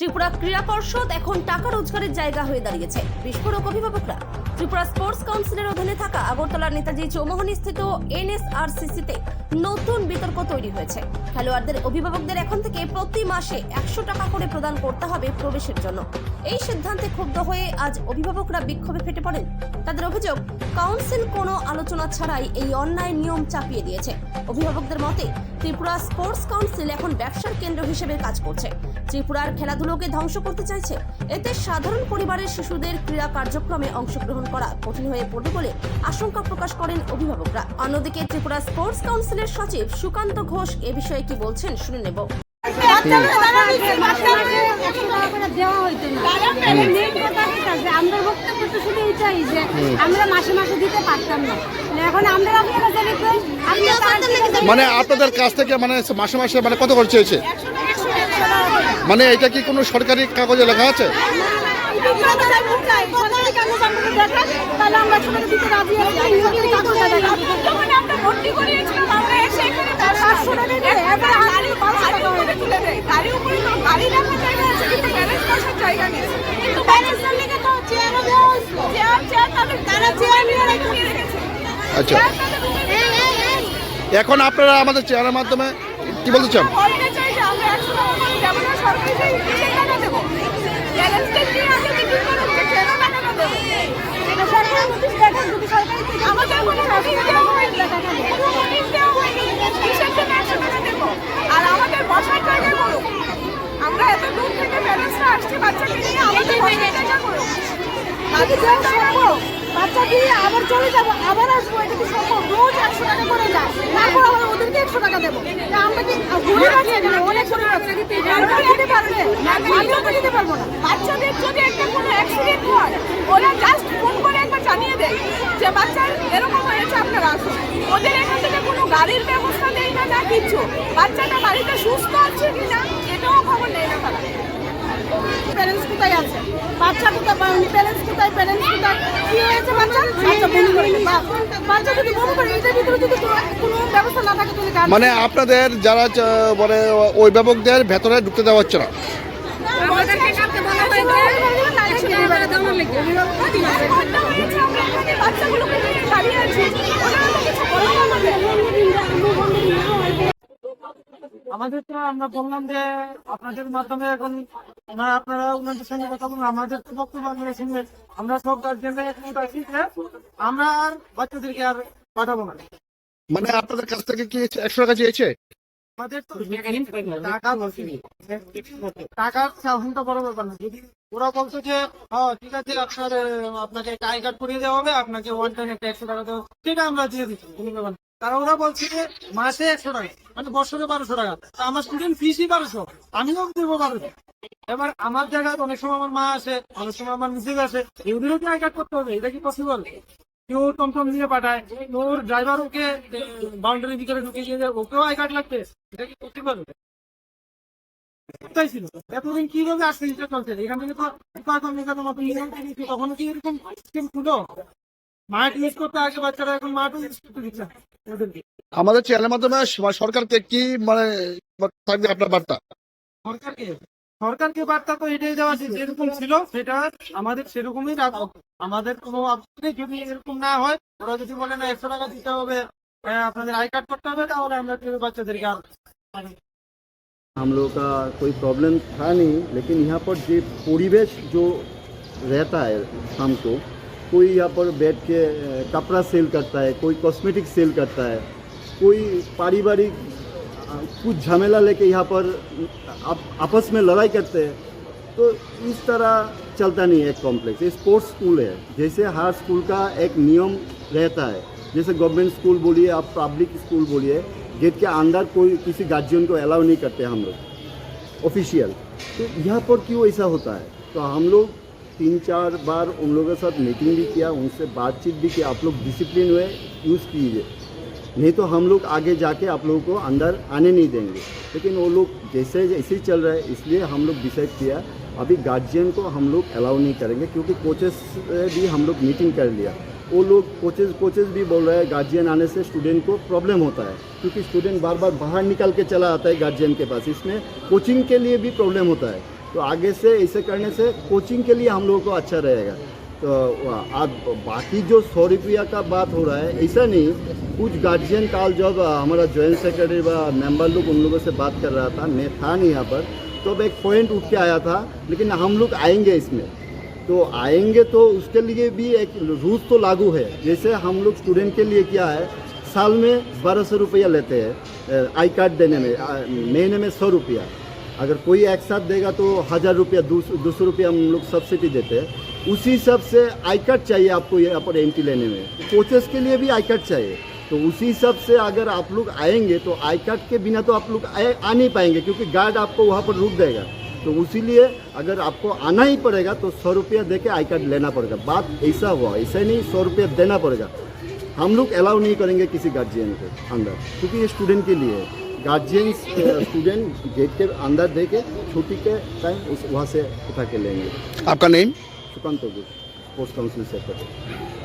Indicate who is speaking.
Speaker 1: ত্রিপুরা ক্রীড়া পর্ষদ এখন টাকা রোজগারের জায়গা হয়ে দাঁড়িয়েছে। বিস্ফোরক অভিভাবকরা। ত্রিপুরা স্পোর্টস কাউন্সিলের অধীনে থাকা আগরতলার নেতাজি চৌমোহনী স্থিত এনএসআরসিসিতে নতুন বিতর্ক তৈরি হয়েছে। খেলোয়াড়দের অভিভাবকদের এখন থেকে প্রতি মাসে একশো টাকা করে প্রদান করতে হবে প্রবেশের জন্য। এই সিদ্ধান্তে ক্ষুব্ধ হয়ে আজ অভিভাবকরা বিক্ষোভে ফেটে পড়েন। তাদের অভিযোগ, কাউন্সিল কোনো আলোচনা ছাড়াই এই অন্যায় নিয়ম চাপিয়ে দিয়েছে। অভিভাবকদের মতে, ত্রিপুরা স্পোর্টস কাউন্সিল এখন ব্যবসার কেন্দ্র হিসেবে কাজ করছে। ত্রিপুরার খেলাধুলোকে ধ্বংস করতে চাইছে। এতে সাধারণ পরিবারের শিশুদের ক্রীড়া কার্যক্রমে অংশগ্রহণ করা কঠিন হয়ে পড়বে বলে আশঙ্কা প্রকাশ করেন অভিভাবকরা। অন্যদিকে ত্রিপুরা স্পোর্টস কাউন্সিলের সচিব সুকান্ত ঘোষ এ বিষয়ে কি বলছেন শুনে নেব।
Speaker 2: আমরা শুধু এটাই যে আমরা মাসে মাসে দিতে পারতাম না
Speaker 3: মানে আপনাদের কাছ থেকে মানে মাসে মাসে মানে কত করে চেয়েছে? মানে এটা কি কোনো সরকারি কাগজে লেখা আছে। আচ্ছা। এখন আপনারা আমাদের চেয়ারের মাধ্যমে কি বলতে চান
Speaker 4: বলতে চাই যে আমরা একশো টাকা করে না, সরকারি থেকে কিসের টাকা দেবো? ব্যালেন্সটা দিয়ে আগে মিটিং করুন যে কেন টাকাটা দেবো?
Speaker 2: এটা সরকারি নোটিশ দেখেন, যদি সরকারি থেকে
Speaker 4: আমাদের কোনো নোটিশ দেওয়া হয়নি। কোনো নোটিশ দেওয়া হয়নি। কিসের জন্য একশো টাকা দেবো? আর আমাদের বসার জায়গা করুন। আমরা এত দূর থেকে প্যারেন্টসরা আসছি বাচ্চাকে নিয়ে আমাদের বসার জায়গা করুন।
Speaker 2: আমি যে সম্ভব বাচ্চা দিয়ে আবার চলে যাব আবার আসব এটা কি সম্ভব রোজ একশো টাকা করে যায় তারপর আবার ওদেরকে একশো টাকা দেবো আমরা কি গরিব আছি অনেক আছে আমরা
Speaker 4: বাচ্চাদের অ্যাক্সিডেন্ট ওরা জাস্ট করে একবার জানিয়ে দেয় যে বাচ্চার এরকম হয়েছে আপনারা আসুন কোনো গাড়ির ব্যবস্থা নেই না না বাচ্চাটা বাড়িতে সুস্থ আছে কি না এটাও খবর নেই না তারা।
Speaker 2: প্যারেন্টস কোথায় আছে? বাচ্চা কোথায় প্যারেন্টস কোথায় প্যারেন্টস কোথায়? কি হয়েছে বাচ্চা? বাচ্চা বমি করে বা- বাচ্চা যদি বমি করে এটার ভিতরে যদি কোনো- কোনো ব্যবস্থা না থাকে তাহলে গার্জেন
Speaker 3: মানে আপনাদের যারা মানে অভিভাবকদের ভেতরে ঢুকতে দেওয়া হচ্ছে না।
Speaker 4: এখানে আমাদের
Speaker 5: তো আমরা বললাম যে আপনাদের মাধ্যমে এখন ওনারা আপনারা ওনাদের সঙ্গে কথা বলুন আমাদের তো বক্তব্য আপনারা শুনবেন আমরা সব গার্জেনরা একমত আছি আমরা আর বাচ্চাদেরকে আর পাঠাবো না।
Speaker 3: মানে আপনাদের কাছ থেকে কি একশো টাকা চেয়েছে?
Speaker 5: আমাদের তো টাকা বলছি টাকার চাহিদা বড় ব্যাপার না। যদি ওরা বলতো যে হ্যাঁ ঠিক আছে আপনার আপনাকে আই কার্ড করিয়ে দেওয়া হবে আপনাকে ওয়ান টাইম একটা একশো টাকা দেবো ঠিক আছে আমরা দিয়ে দিচ্ছি কোনো ব্যাপার না। তারা ওরা বলছে যে মাসে একশো টাকা মানে বছরে বারোশো টাকা। তা আমার স্টুডেন্ট ফিসই বারোশো আমিও দেবো বারোশো। এবার আমার জায়গায় অনেক সময় আমার মা আসে অনেক সময় আমার মিসেজ আসে এগুলোও কি আই কার্ড করতে হবে এটা কি পসিবল কেউ টমটম নিয়ে পাঠায়। ওর ড্রাইভার ওকে বাউন্ডারি ভিতরে ঢুকে গিয়ে যায়, ওকেও আই কার্ড লাগবে। এটা কি পসিবল তাই ছিল। এতদিন কীভাবে আসছে এটা চলছে? এখান থেকে তো উপার্জন মেকানোর মতো নিয়ম থেকে কি কখনো কি এরকম স্কিম ছিল? মাঠ ইউজ করতে আগে বাচ্চারা এখন মাঠও ইউজ করতে দিচ্ছে
Speaker 3: আমাদের চ্যানেলের মাধ্যমে সরকারকে কি মানে থাকবে আপনার বার্তা?
Speaker 5: সরকারকে? সরকারকে বার্তা তো এটাই দেওয়া যে যেরকম ছিল সেটা আমাদের সেরকমই রাখো আমাদের কোনো আপত্তি নেই। যদি এরকম না হয় ওরা যদি বলে না একশো টাকা দিতে হবে আহ, আপনাদের আই কার্ড করতে হবে তাহলে আমরা কেউ বাচ্চাদেরকে আর
Speaker 6: हम लोग का कोई प्रॉब्लम था नहीं लेकिन यहाँ पर जो परिवेश जो रहता है शाम को कोई यहाँ पर बैठ के अ, कपड़ा सेल करता है कोई कॉस्मेटिक सेल करता है कोई पारिवारिक अ, कुछ झमेला लेके यहाँ पर आप, आपस में लड़ाई करते हैं तो इस तरह चलता नहीं है एक कॉम्प्लेक्स ये स्पोर्ट्स स्कूल है। जैसे हर स्कूल का एक नियम रहता है। जैसे गवर्नमेंट स्कूल बोलिए आप पब्लिक स्कूल बोलिए गेट के अंदर कोई किसी गार्जियन को अलाउ नहीं करते हम लोग। ऑफिशियल तो यहाँ पर क्यों ऐसा होता है? तो हम लोग तीन चार बार उन लोगों के साथ मीटिंग भी किया उनसे बातचीत भी किया आप लोग डिसिप्लिन हुए यूज़ कीजिए। नहीं तो हम लोग आगे जाके आप लोगों को अंदर आने नहीं देंगे। लेकिन वो लोग जैसे जैसे ही चल रहा है, इसलिए हम लोग डिसाइड किया, अभी गार्जियन को हम लोग अलाउ नहीं करेंगे, क्योंकि कोचेस भी हम लोग मीटिंग कर लिया। वो लोग कोचेस कोचेस भी बोल रहे हैं गार्जियन आने से स्टूडेंट को प्रॉब्लम होता है, क्योंकि स्टूडेंट बार बार बाहर निकल के चला आता है गार्जियन के पास। इसमें कोचिंग के लिए भी प्रॉब्लम होता है। तो आगे से ऐसे करने से कोचिंग के लिए हम लोगों को अच्छा रहेगा। तो अब बाकी जो सौ रुपया का बात हो रहा है, ऐसा नहीं। कुछ गार्जियन काल जब हमारा जॉइंट सेक्रेटरी व मेंबर लोग, उन लोगों से बात कर रहा था, मैं था नहीं यहाँ पर तो अब एक पॉइंट उठ के आया था, लेकिन हम लोग आएँगे इसमें। तो आएँगे तो उसके लिए भी एक रूल्स तो लागू है। जैसे हम लोग स्टूडेंट के लिए क्या है, साल में बारह सौ रुपया लेते हैं आई कार्ड देने में महीने में सौ रुपया। अगर कोई एक साथ देगा तो हज़ार रुपया, दो सौ रुपया हम लोग सब्सिडी देते हैं। उसी हिसाब से आई कार्ड चाहिए आपको यहाँ पर एंट्री लेने में। कोचेस के लिए भी आई कार्ड चाहिए। तो उसी हिसाब से अगर आप लोग आएँगे तो आई कार्ड के बिना तो आप लोग आ नहीं पाएँगे, क्योंकि गार्ड आपको वहाँ पर रुक देगा। तो उसीलिए अगर आपको आना ही पड़ेगा तो सौ रुपया दे के आई कार्ड लेना पड़ेगा। बात ऐसा हुआ, ऐसा नहीं, सौ रुपया देना पड़ेगा। हम लोग अलाउ नहीं करेंगे किसी गार्जियन को अंदर, क्योंकि ये स्टूडेंट के लिए गार्जियन स्टूडेंट गेट के अंदर दे के छुट्टी के टाइम उस, वहाँ से उठा के लेंगे।
Speaker 3: आपका name
Speaker 6: quantos custa? Custa uns 17 euros.